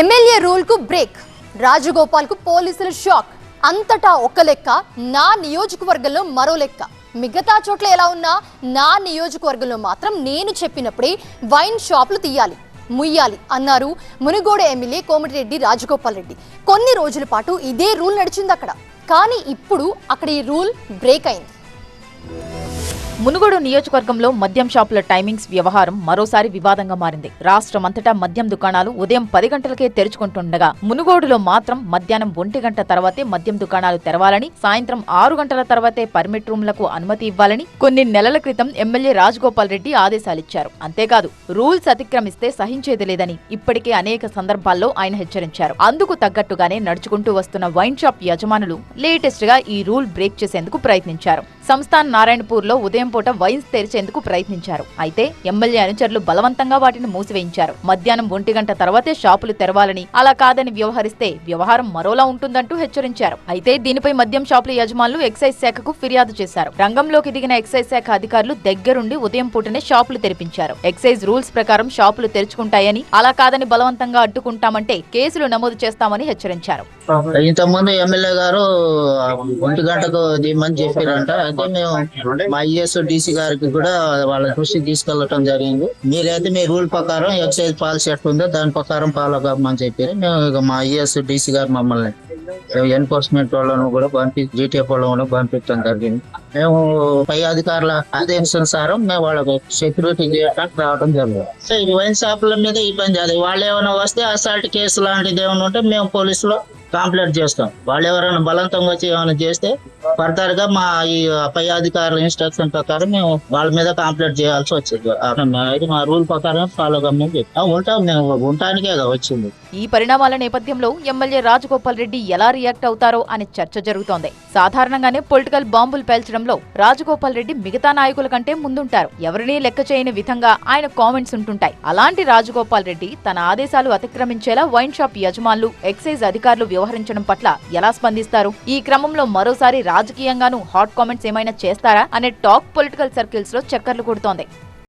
MLA రూల్కు break రాజగోపాల్కు పోలీసుల shock అంతటా ఒక్క లెక్క నా నియోజకవర్గంలో మరో లెక్క. మిగతా చోట్ల ఎలా ఉన్నా నా నియోజకవర్గంలో మాత్రం నేను చెప్పినప్పుడే వైన్ షాపులు తీయాలి ముయ్యాలి అన్నారు మునిగోడ ఎమ్మెల్యే కోమటిరెడ్డి రాజగోపాల్ రెడ్డి. కొన్ని రోజుల పాటు ఇదే రూల్ నడిచింది అక్కడ కానీ ఇప్పుడు అక్కడ ఈ రూల్ బ్రేక్ అయింది. మునుగోడు నియోజకవర్గంలో మద్యం షాపుల టైమింగ్స్ వ్యవహారం మరోసారి వివాదంగా మారింది. రాష్ట్రమంతటా మద్యం దుకాణాలు ఉదయం పది గంటలకే తెరుచుకుంటుండగా మునుగోడులో మాత్రం మధ్యాహ్నం ఒంటి గంట తర్వాతే మద్యం దుకాణాలు తెరవాలని సాయంత్రం ఆరు గంటల తర్వాతే పర్మిట్ రూమ్లకు అనుమతి ఇవ్వాలని కొన్ని నెలల క్రితం ఎమ్మెల్యే రాజగోపాల్ రెడ్డి ఆదేశాలిచ్చారు. అంతేకాదు రూల్స్ అతిక్రమిస్తే సహించేది లేదని ఇప్పటికే అనేక సందర్భాల్లో ఆయన హెచ్చరించారు. అందుకు తగ్గట్టుగానే నడుచుకుంటూ వస్తున్న వైన్ షాప్ యజమానులు లేటెస్ట్గా ఈ రూల్ బ్రేక్ చేసేందుకు ప్రయత్నించారు. సంస్థాన్ నారాయణపూర్లో ఉదయం పూట వైన్స్ తెరిచేందుకు ప్రయత్నించారు. అయితే ఎమ్మెల్యే అనుచరులు బలవంతంగా వాటిని మూసివేయించారు. మధ్యాహ్నం ఒంటి గంట తర్వాతే షాపులు తెరవాలని అలా కాదని వ్యవహరిస్తే వ్యవహారం మరోలా ఉంటుందంటూ హెచ్చరించారు. అయితే దీనిపై మద్యం షాపుల యజమానులు ఎక్సైజ్ శాఖకు ఫిర్యాదు చేశారు. రంగంలోకి దిగిన ఎక్సైజ్ శాఖ అధికారులు దగ్గరుండి ఉదయం పూటనే షాపులు తెరిపించారు. ఎక్సైజ్ రూల్స్ ప్రకారం షాపులు తెరుచుకుంటాయని అలా కాదని బలవంతంగా అడ్డుకుంటామంటే కేసులు నమోదు చేస్తామని హెచ్చరించారు. ఇంతకుముందు ఎమ్మెల్యే గారు ఒంటి గంటకు దిమ్మని చెప్పారంట. అయితే మేము మా ఐఎస్ డిసి గారికి కూడా వాళ్ళ దృష్టికి తీసుకెళ్ళటం జరిగింది. మీరైతే మీ రూల్ ప్రకారం ఎక్సైజ్ పాలసీ ఎట్లుందో దాని ప్రకారం ఫాలో కమ్మని చెప్పారు. మేము ఇక మా ఐఎస్ డిసి గారు మమ్మల్ని ఎన్ఫోర్స్మెంట్ వాళ్ళను కూడా పంపి జీటీఎఫ్ వాళ్ళను కూడా పంపించడం జరిగింది. మేము పై అధికారుల ఆదేశానుసారం మేము వాళ్ళకు సెక్యూరిటీ చేయడానికి రావడం జరిగింది. సో ఈ వైన్ షాపుల మీద పని చేయాలి వాళ్ళు ఏమైనా వస్తే అసాల్ట్ కేసు లాంటిది ఏమైనా ఉంటే మేము పోలీసులో కంప్లైంట్ చేస్తాం. వాళ్ళు ఎవరైనా బలవంతంగా వచ్చి ఏమైనా చేస్తే ఫర్దర్గా మా ఈ పై అధికారుల ఇన్స్ట్రక్షన్ ప్రకారం మేము వాళ్ళ మీద కంప్లైంట్ చేయాల్సి వచ్చింది. మా రూల్ ప్రకారం ఫాలో కమ్మని చెప్పి. ఉంటాం మేము ఉండటానికే వచ్చింది. ఈ పరిణామాల నేపథ్యంలో ఎమ్మెల్యే రాజగోపాల్ రెడ్డి ఎలా రియాక్ట్ అవుతారో అనే చర్చ జరుగుతోంది. సాధారణంగానే పొలిటికల్ బాంబులు పేల్చడంలో రాజగోపాల్ రెడ్డి మిగతా నాయకుల కంటే ముందుంటారు. ఎవరినీ లెక్క చేయని విధంగా ఆయన కామెంట్స్ ఉంటుంటాయి. అలాంటి రాజగోపాల్ రెడ్డి తన ఆదేశాలు అతిక్రమించేలా వైన్ షాప్ యజమానులు ఎక్సైజ్ అధికారులు వ్యవహరించడం పట్ల ఎలా స్పందిస్తారు? ఈ క్రమంలో మరోసారి రాజకీయంగానూ హాట్ కామెంట్స్ ఏమైనా చేస్తారా? అనే టాక్ పొలిటికల్ సర్కిల్స్లో చక్కర్లు కొడుతోంది.